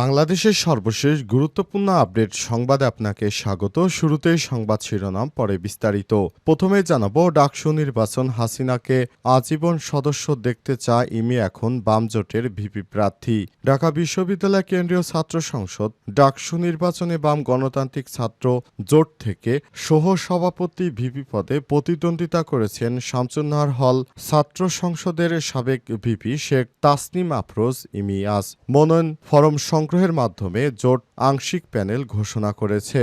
বাংলাদেশের সর্বশেষ গুরুত্বপূর্ণ আপডেট সংবাদে আপনাকে স্বাগত। শুরুতেই সংবাদ শিরোনাম, পরে বিস্তারিত। প্রথমে জানাব, ডাকসু নির্বাচন হাসিনাকে আজীবন সদস্য দেখতে চায় ইমি এখন বাম জোটের ভিপি প্রার্থী। ঢাকা বিশ্ববিদ্যালয় কেন্দ্রীয় ছাত্র সংসদ, ডাকসু নির্বাচনে বাম গণতান্ত্রিক ছাত্র জোট থেকে সহ সভাপতি ভিপি পদে প্রতিদ্বন্দ্বিতা করেছেন শামসুন্নাহার হল। ছাত্র সংসদের সাবেক ভিপি শেখ তাসনিম আফরোজ ইমি আজ মনোনয়ন ফরম সংগ্রহের মাধ্যমে জোট আংশিক প্যানেল ঘোষণা করেছে।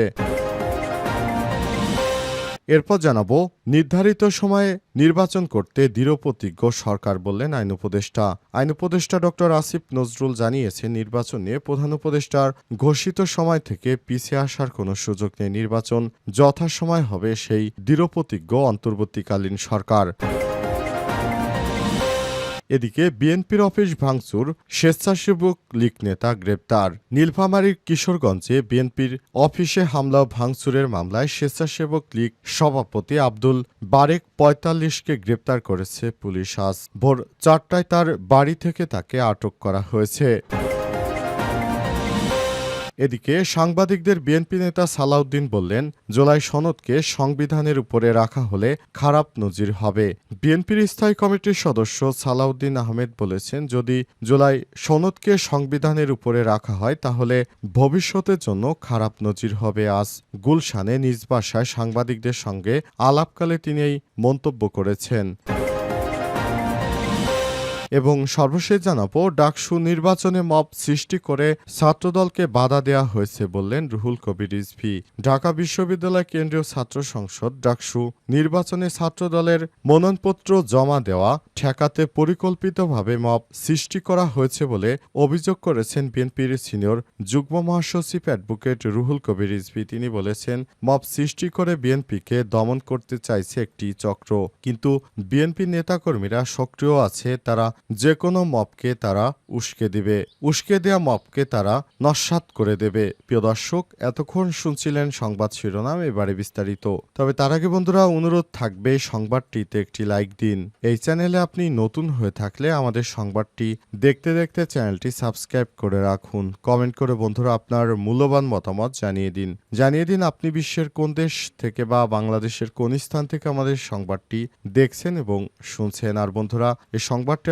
এরপর জানাব, নির্ধারিত সময়ে নির্বাচন করতে দৃঢ়প্রতিজ্ঞ সরকার বললেন আইন উপদেষ্টা। আইন উপদেষ্টা ডক্টর আসিফ নজরুল জানিয়েছেন, নির্বাচন নিয়ে প্রধান উপদেষ্টার ঘোষিত সময় থেকে পিছিয়ে আসার কোনো সুযোগ নেই। নির্বাচন যথাসময় হবে সেই দৃঢ়প্রতিজ্ঞ অন্তর্বর্তীকালীন সরকার। এদিকে বিএনপির অফিস ভাঙচুর, স্বেচ্ছাসেবক লীগ নেতা গ্রেপ্তার। নীলফামারীর কিশোরগঞ্জে বিএনপির অফিসে হামলা ভাঙচুরের মামলায় স্বেচ্ছাসেবক লীগ সভাপতি আব্দুল বারেক পঁয়তাল্লিশকে গ্রেপ্তার করেছে পুলিশ। আজ ভোর চারটায় তার বাড়ি থেকে তাকে আটক করা হয়েছে। এদিকে সাংবাদিকদের বিএনপি নেতা সালাউদ্দিন বললেন, জুলাই সনদকে সংবিধানের উপরে রাখা হলে খারাপ নজির হবে। বিএনপির স্থায়ী কমিটির সদস্য সালাউদ্দিন আহমেদ বলেছেন, যদি জুলাই সনদকে সংবিধানের উপরে রাখা হয়, তাহলে ভবিষ্যতের জন্য খারাপ নজির হবে। আজ গুলশানে নিজ বাসায় সাংবাদিকদের সঙ্গে আলাপকালে তিনি এই মন্তব্য করেছেন। এবং সর্বশেষ জানাব, ডাকসু নির্বাচনে মব সৃষ্টি করে ছাত্রদলকে বাধা দেওয়া হয়েছে বললেন রুহুল কবির রিজভি। ঢাকা বিশ্ববিদ্যালয় কেন্দ্রীয় ছাত্র সংসদ ডাকসু নির্বাচনে ছাত্রদলের মনোনয়নপত্র জমা দেওয়া, ঠেকাতে পরিকল্পিতভাবে মব সৃষ্টি করা হয়েছে বলে অভিযোগ করেছেন বিএনপির সিনিয়র যুগ্ম মহাসচিব অ্যাডভোকেট রুহুল কবির রিজভি। তিনি বলেছেন, মব সৃষ্টি করে বিএনপিকে দমন করতে চাইছে একটি চক্র, কিন্তু বিএনপি নেতাকর্মীরা সক্রিয় আছে, তারা যে কোনো মপকে তারা উস্কে দিবে। উস্কে দেয়া মপকে তারা নস্বাত করে দেবে। প্রিয় দর্শক, এতক্ষণ শুনছিলেন সংবাদ শিরোনাম, এবারে বিস্তারিত। তবে তার আগে বন্ধুরা, অনুরোধ থাকবে সংবাদটিতে একটি লাইক দিন। এই চ্যানেলে আপনি নতুন হয়ে থাকলে আমাদের সংবাদটি দেখতে দেখতে চ্যানেলটি সাবস্ক্রাইব করে রাখুন। কমেন্ট করে বন্ধুরা আপনার মূল্যবান মতামত জানিয়ে দিন। জানিয়ে দিন আপনি বিশ্বের কোন দেশ থেকে বা বাংলাদেশের কোন স্থান থেকে আমাদের সংবাদটি দেখছেন এবং শুনছেন। আর বন্ধুরা, এই সংবাদটি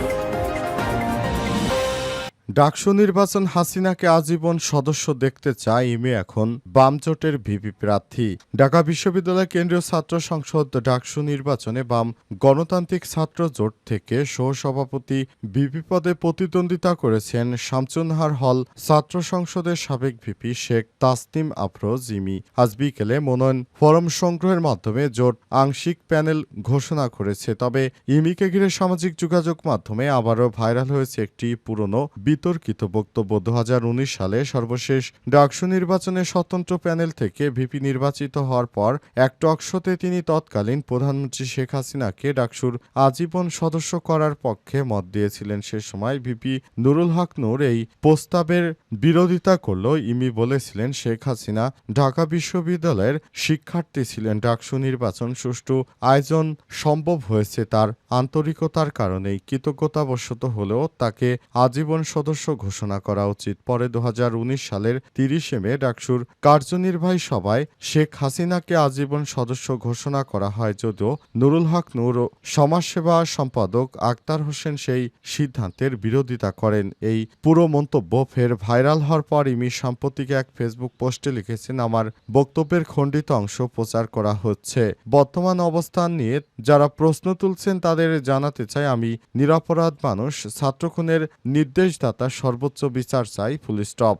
ডাকসু নির্বাচন হাসিনাকে আজীবন সদস্য দেখতে চায় ইমে এখন বামজোটের ভিপি প্রার্থী। ঢাকা বিশ্ববিদ্যালয় কেন্দ্রীয় ছাত্র সংসদ ডাকসু নির্বাচনে বাম গণতান্ত্রিক ছাত্র জোট থেকে সহসভাপতি ভিপি পদে প্রতিদ্বন্দ্বিতা করেছেন শামসুনহার হল ছাত্র সংসদের সাবেক ভিপি শেখ তাসনিম আফরোজ ইমি। আজ বিকেলে মনোনয়ন ফরম সংগ্রহের মাধ্যমে জোট আংশিক প্যানেল ঘোষণা করেছে, তবে ইমিকে ঘিরে সামাজিক যোগাযোগ মাধ্যমে আবারও ভাইরাল হয়েছে একটি পুরনো বিতর্কিত বক্তব্য দু হাজার উনিশ সালে সর্বশেষ ডাকসু নির্বাচনে স্বতন্ত্র প্যানেল থেকে ভিপি নির্বাচিত হওয়ার পর এক টকশোতে তিনি তৎকালীন প্রধানমন্ত্রী শেখ হাসিনাকে ডাকসুর আজীবন সদস্য করার পক্ষে মত দিয়েছিলেন। সে সময় ভিপি নুরুল হক নূর এই প্রস্তাবের বিরোধিতা করল। ইমি বলেছিলেন, শেখ হাসিনা ঢাকা বিশ্ববিদ্যালয়ের শিক্ষার্থী ছিলেন। ডাকসু নির্বাচন সুষ্ঠু আয়োজন সম্ভব হয়েছে তার আন্তরিকতার কারণেই। কৃতজ্ঞতাবশত হলেও তাকে আজীবন সদস্য ঘোষণা করা উচিত। পরে দু হাজার উনিশ সালের তিরিশে মে ডাকসুর কার্যনির্বাহী সভায় শেখ হাসিনাকে আজীবন সদস্য ঘোষণা করা হয় যদিও নুরুল হক নূর ও সমাজসেবা সম্পাদক আক্তার হোসেন সেই সিদ্ধান্তের বিরোধিতা করেন। এই পুরো মন্তব্য ফের ভাইরাল হওয়ার পর ইমি সাম্প্রতিক এক ফেসবুক পোস্টে লিখেছেন, আমার বক্তব্যের খণ্ডিত অংশ প্রচার করা হচ্ছে। বর্তমান অবস্থান নিয়ে যারা প্রশ্ন তুলছেন তাদের জানাতে চাই, আমি নিরাপরাধ মানুষ, ছাত্রখুনের নির্দেশদাতা সর্বোচ্চ বিচার চাই ফুল স্টপ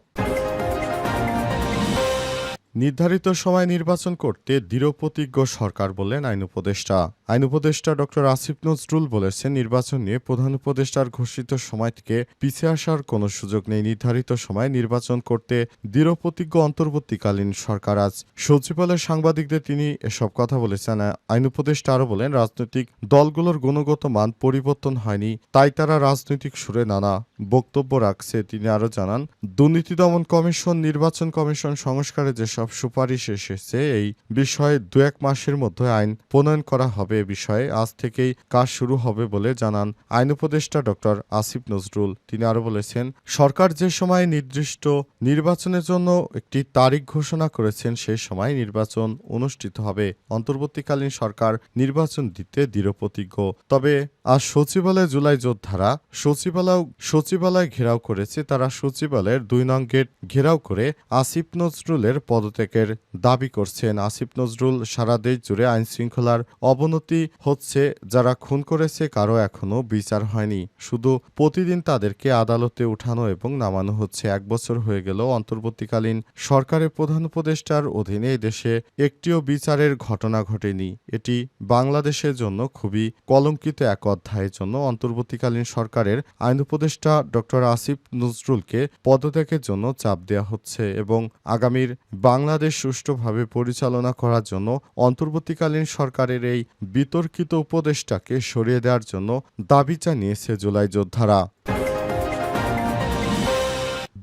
নির্ধারিত সময় নির্বাচন করতে দৃঢ়প্রতিজ্ঞ সরকার বললেন আইন উপদেষ্টা। আইন উপদেষ্টা ডক্টর আসিফ নজরুল বলেছেন, নির্বাচন নিয়ে প্রধান উপদেষ্টার ঘোষিত সময় থেকে পিছিয়ে আসার কোনো সুযোগ নেই। নির্ধারিত সময় নির্বাচন করতে দৃঢ়প্রতিজ্ঞ অন্তর্বর্তীকালীন সরকার আজ। সচিবালয়ের সাংবাদিকদের তিনি এসব কথা বলেছেন। আইন উপদেষ্টা আরও বলেন, রাজনৈতিক দলগুলোর গুণগত মান পরিবর্তন হয়নি, তাই তারা রাজনৈতিক সুরে নানা বক্তব্য রাখছে। তিনি আরও জানান, দুর্নীতি দমন কমিশন, নির্বাচন কমিশন সংস্কারে যেসব সুপারিশ এসেছে। এই বিষয়ে দু এক মাসের মধ্যে আইন প্রণয়ন করা হবে এ বিষয়ে। আজ থেকেই কাজ শুরু হবে বলে জানান আইন উপদেষ্টা ডক্টর আসিফ নজরুল। তিনি আরও বলেছেন, সরকার যে সময় নির্দিষ্ট নির্বাচনের জন্য একটি তারিখ ঘোষণা করেছেন সেই সময় নির্বাচন অনুষ্ঠিত হবে। অন্তর্বর্তীকালীন সরকার নির্বাচন দিতে দৃঢ়প্রতিজ্ঞ। তবে আজ সচিবালয়ে জুলাই যোদ্ধারা সচিবালয় সচিবালয় ঘেরাও করেছে, তারা সচিবালয়ের দুই নং গেট ঘেরাও করে আসিফ নজরুলের পদত্যাগের দাবি করছেন। আসিফ নজরুল সারা দেশ জুড়ে আইন শৃঙ্খলার অবনতি হচ্ছে, যারা খুন করেছে কারও এখনও বিচার হয়নি। শুধু প্রতিদিন তাদেরকে আদালতে উঠানো এবং নামানো হচ্ছে। এক বছর হয়ে গেল অন্তর্বর্তীকালীন সরকারের প্রধান উপদেষ্টার অধীনে দেশে একটিও বিচারের ঘটনা ঘটেনি। এটি বাংলাদেশের জন্য খুবই কলঙ্কিত এক অধ্যায়ের জন্য অন্তর্বর্তীকালীন সরকারের আইন উপদেষ্টা ড আসিফ নজরুলকে পদত্যাগের জন্য চাপ দেওয়া হচ্ছে এবং আগামীর বাংলাদেশ সুষ্ঠুভাবে পরিচালনা করার জন্য অন্তর্বর্তীকালীন সরকারের এই বিতর্কিত উপদেষ্টাকে সরিয়ে দেওয়ার জন্য দাবি জানিয়েছে জুলাই যোদ্ধারা।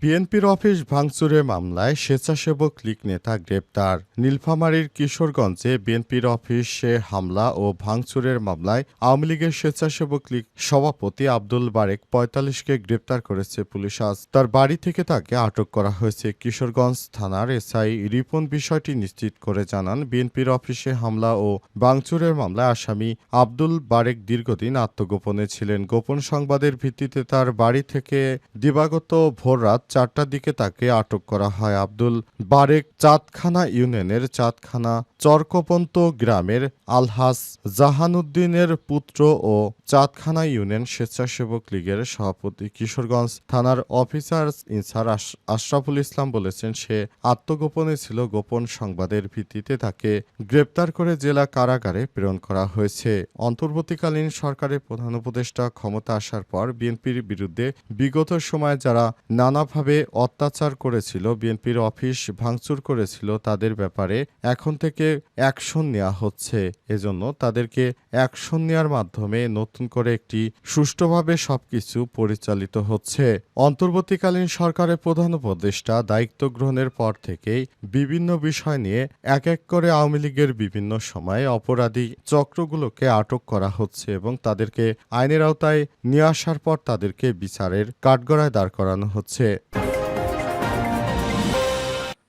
বিএনপির অফিস ভাঙচুরের মামলায় স্বেচ্ছাসেবক লীগ নেতা গ্রেপ্তার। নীলফামারীর কিশোরগঞ্জে বিএনপির অফিসে হামলা ও ভাঙচুরের মামলায় আওয়ামী লীগের স্বেচ্ছাসেবক লীগ সভাপতি আব্দুল বারেক পঁয়তাল্লিশকে গ্রেপ্তার করেছে পুলিশ। আজ তার বাড়ি থেকে তাকে আটক করা হয়েছে। কিশোরগঞ্জ থানার এসআই রিপন বিষয়টি নিশ্চিত করে জানান, বিএনপির অফিসে হামলা ও ভাঙচুরের মামলায় আসামি আব্দুল বারেক দীর্ঘদিন আত্মগোপনে ছিলেন। গোপন সংবাদের ভিত্তিতে তার বাড়ি থেকে দিবাগত ভোররাত চারটার দিকে তাকে আটক করা হয়। আব্দুল বারেক চাঁদখানা ইউনিয়নের চাঁদখানা চরকপন্ত গ্রামের আলহাস জাহানুদ্দিনের পুত্র ও চাঁদখানা ইউনিয়ন স্বেচ্ছাসেবক লীগের সভাপতি কিশোরগঞ্জ থানার অফিসার ইনসার আশরাফুল ইসলাম বলেছেন, সে আত্মগোপনে ছিল। গোপন সংবাদের ভিত্তিতে তাকে গ্রেপ্তার করে জেলা কারাগারে প্রেরণ করা হয়েছে। অন্তর্বর্তীকালীন সরকারের প্রধান উপদেষ্টা ক্ষমতা আসার পর বিএনপির বিরুদ্ধে বিগত সময়ে যারা নানাভাবে অত্যাচার করেছিল, বিএনপির অফিস ভাঙচুর করেছিল, তাদের ব্যাপারে এখন থেকে অ্যাকশন নেওয়া হচ্ছে। এজন্য তাদেরকে অ্যাকশন নেওয়ার মাধ্যমে নতুন করে একটি সুষ্ঠুভাবে সবকিছু পরিচালিত হচ্ছে। অন্তর্বর্তীকালীন সরকারের প্রধান উপদেষ্টা দায়িত্ব গ্রহণের পর থেকেই বিভিন্ন বিষয় নিয়ে এক এক করে আওয়ামী লীগের বিভিন্ন সময়ে অপরাধী চক্রগুলোকে আটক করা হচ্ছে এবং তাদেরকে আইনের আওতায় নিয়ে আসার পর তাদেরকে বিচারের কাঠগড়ায় দাঁড় করানো হচ্ছে।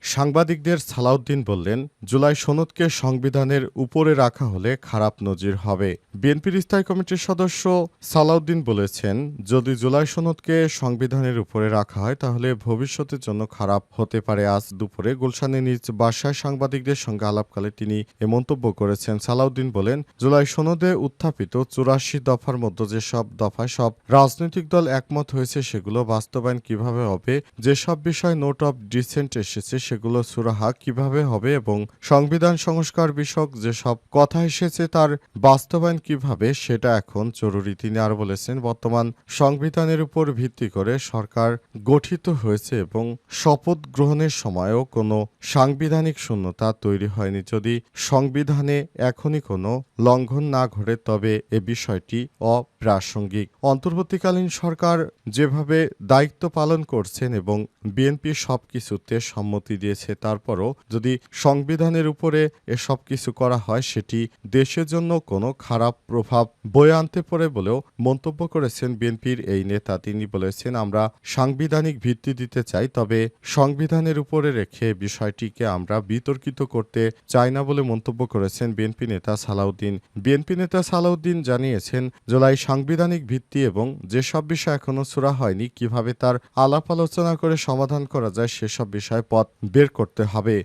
সাংবাদিকদের সালাউদ্দিন বললেন, জুলাই সনদকে সংবিধানের উপরে রাখা হলে খারাপ নজির হবে। বিএনপির স্থায়ী কমিটির সদস্য সালাউদ্দিন বলেছেন, যদি জুলাই সনদকে সংবিধানের উপরে রাখা হয়, তাহলে ভবিষ্যতের জন্য খারাপ হতে পারে। আজ দুপুরে গুলশানে নিজ বাসায় সাংবাদিকদের সঙ্গে আলাপকালে তিনি এ মন্তব্য করেছেন। সালাউদ্দিন বলেন, জুলাই সনদে উত্থাপিত চুরাশি দফার মধ্যে যেসব দফায় সব রাজনৈতিক দল একমত হয়েছে, সেগুলো বাস্তবায়ন কীভাবে হবে, যেসব বিষয় নোট অফ ডিসেন্ট এসেছে সেগুলো সুরাহা কীভাবে হবে এবং সংবিধান সংস্কার বিষয়ক যেসব কথা এসেছে তার বাস্তবায়ন কীভাবে, সেটা এখন জরুরি। তিনি আর বলেছেন, বর্তমান সংবিধানের উপর ভিত্তি করে সরকার গঠিত হয়েছে এবং শপথ গ্রহণের সময়ও কোনো সাংবিধানিক শূন্যতা তৈরি হয়নি। যদি সংবিধানে এখনই কোনো লঙ্ঘন না ঘটে, তবে এ বিষয়টি অপ্রাসঙ্গিক অন্তর্বর্তীকালীন সরকার যেভাবে দায়িত্ব পালন করছেন এবং বিএনপি সবকিছুতে সম্মতি দিয়েছে, তারপরও যদি সংবিধানের উপরে এসব কিছু করা হয়, সেটি দেশের জন্য কোনো খারাপ প্রভাব বয়ে আনতে পারে বলেও মন্তব্য করেছেন বিএনপির এই নেতা। তিনি বলেছেন, আমরা সাংবিধানিক ভিত্তি দিতে চাই, তবে সংবিধানের উপরে রেখে বিষয়টিকে আমরা বিতর্কিত করতে চাই না বলে মন্তব্য করেছেন বিএনপি নেতা সালাউদ্দিন। বিএনপি নেতা সালাউদ্দিন জানিয়েছেন, জুলাই সাংবিধানিক ভিত্তি এবং যেসব বিষয় এখনও সুরা হয়নি, কীভাবে তার আলাপ আলোচনা করে সমাধান করা যায় সেসব বিষয়ে পথ বের করতে হবে।